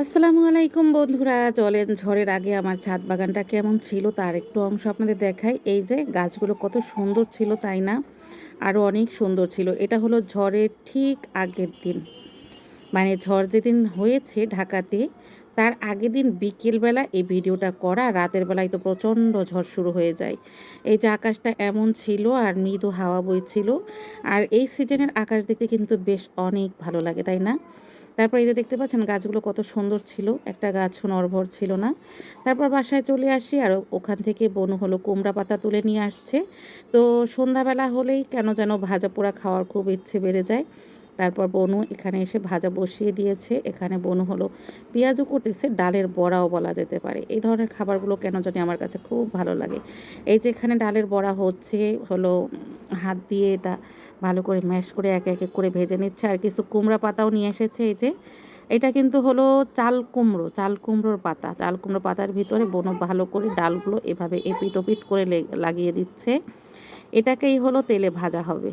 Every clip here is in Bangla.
আসসালামু আলাইকুম বন্ধুরা চলেন ঝড়ের আগে আমার ছাদ বাগানটা কেমন ছিল তার একটু অংশ আপনাদের দেখাই। এই যে গাছগুলো কত সুন্দর ছিল, তাই না? আরও অনেক সুন্দর ছিল। এটা হলো ঝড়ের ঠিক আগের দিন। মানে ঝড় যেদিন হয়েছে ঢাকাতে, তার আগের দিন বিকেলবেলা এই ভিডিওটা করা, রাতের বেলায় তো প্রচণ্ড ঝড় শুরু হয়ে যায়। এই যে আকাশটা এমন ছিল আর মৃদু হাওয়া বইছিল। আর এই সিজনের আকাশ দেখতে কিন্তু বেশ অনেক ভালো লাগে, তাই না? তারপর এই যে দেখতে পাচ্ছেন গাছগুলো কত সুন্দর ছিল। একটা গাছ নরভর ছিল না। তারপর বাসায় চলে আসি আর ওখান থেকে বনু হলো কুমড়া পাতা তুলে নিয়ে আসছে। তো সন্ধ্যাবেলা হলেই কেন যেন ভাজা পোড়া খাওয়ার খুব ইচ্ছে বেড়ে যায়। তারপর বনু এখানে এসে ভাজা বসিয়ে দিয়েছে। এখানে বনু হলো পেঁয়াজও করতেছে, ডালের বড়াও বলা যেতে পারে। এই ধরনের খাবারগুলো কেন জানি আমার কাছে খুব ভালো লাগে। এই যে এখানে ডালের বড়া হচ্ছে, হলো হাত দিয়ে এটা ভালো করে ম্যাশ করে এক এক করে ভেজে নিচ্ছে। আর কিছু কুমড়া পাতাও নিয়ে এসেছে এই যে। এটা কিন্তু হলো চাল কুমড়ো, চাল কুমড়োর পাতা। চাল কুমড়ো পাতার ভিতরে বনো ভালো করে ডালগুলো এভাবে এপিট ওপিট করে লাগিয়ে দিচ্ছে। এটাকেই হলো তেলে ভাজা হবে।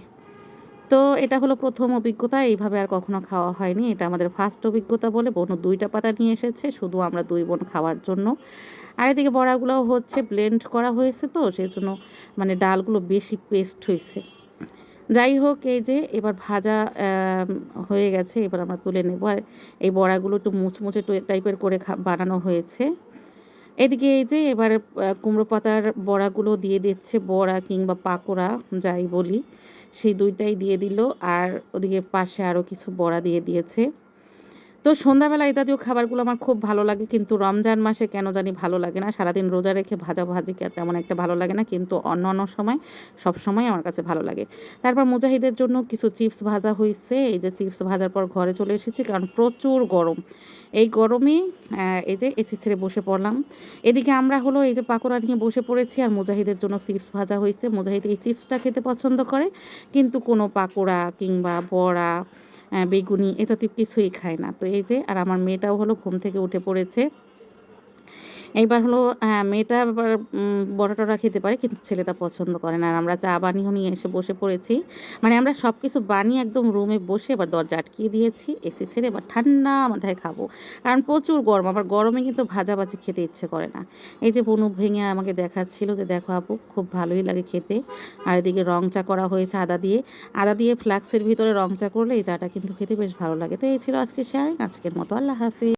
তো এটা হলো প্রথম অভিজ্ঞতা, এইভাবে আর কখনো খাওয়া হয়নি। এটা আমাদের ফার্স্ট অভিজ্ঞতা বলে বোনও দুইটা পাতা নিয়ে এসেছে, শুধু আমরা দুই বোন খাওয়ার জন্য। আর এদিকে বড়াগুলোও হচ্ছে ব্লেন্ড করা হয়েছে তো সেই জন্য মানে ডালগুলো বেশি পেস্ট হয়েছে। যাই হোক, এই যে এবার ভাজা হয়ে গেছে, এবার আমরা তুলে নেব। আর এই বড়াগুলো একটু মুচমুচে টাইপের করে বানানো হয়েছে। এদিকে এই যে এবার কুমড়ো পাতার বড়াগুলো দিয়ে দিচ্ছে বড়া কিংবা পাকোড়া, যাই বলি, সেই দুইটাই দিয়ে দিল। আর ওদিকে পাশে আরও কিছু বড়া দিয়ে দিয়েছে। তো সন্ধ্যাবেলা এই জাতীয় খাবারগুলো আমার খুব ভালো লাগে, কিন্তু রমজান মাসে কেন জানি ভালো লাগে না। সারাদিন রোজা রেখে ভাজা ভাজি তেমন একটা ভালো লাগে না, কিন্তু অন্য অন্য সময় সব সময় আমার কাছে ভালো লাগে। তারপর মুজাহিদের জন্য কিছু চিপস ভাজা হয়েছে এই যে চিপস ভাজার পর ঘরে চলে এসেছি কারণ প্রচুর গরম। এই গরমে এই যে এসি ছেড়ে বসে পড়লাম। এদিকে আমরা হলো এই যে পাকোড়া নিয়ে বসে পড়েছি আর মুজাহিদের জন্য চিপস ভাজা হয়েছে মুজাহিদ এই চিপসটা খেতে পছন্দ করে, কিন্তু কোনো পাকোড়া কিংবা বড়া বেগুনি এ জাতীয় কিছুই খায় না। তো এই যে, আর আমার মেয়েটাও হলো ঘুম থেকে উঠে পড়েছে। এইবার হলো মেয়েটা আবার বড় টরা খেতে পারে, কিন্তু ছেলেটা পছন্দ করে না। আর আমরা চা বানিয়েও নিয়ে এসে বসে পড়েছি। মানে আমরা সব কিছু বানিয়ে একদম রুমে বসে এবার দরজা আটকিয়ে দিয়েছি এসি ছেড়ে এবার ঠান্ডা মাথায় খাব। কারণ প্রচুর গরম, আবার গরমে কিন্তু ভাজাভাজি খেতে ইচ্ছে করে না। এই যে বনু ভেঙে আমাকে দেখাচ্ছিল যে, দেখো আপু, খুব ভালোই লাগে খেতে। আর এদিকে রং চা করা হয়েছে আদা দিয়ে। আদা দিয়ে ফ্লাক্সের ভিতরে রং চা করলে এই চাটা কিন্তু খেতে বেশ ভালো লাগে। তো এই ছিল আজকে শেয়ারিং আজকের মতো আল্লাহ হাফিজ।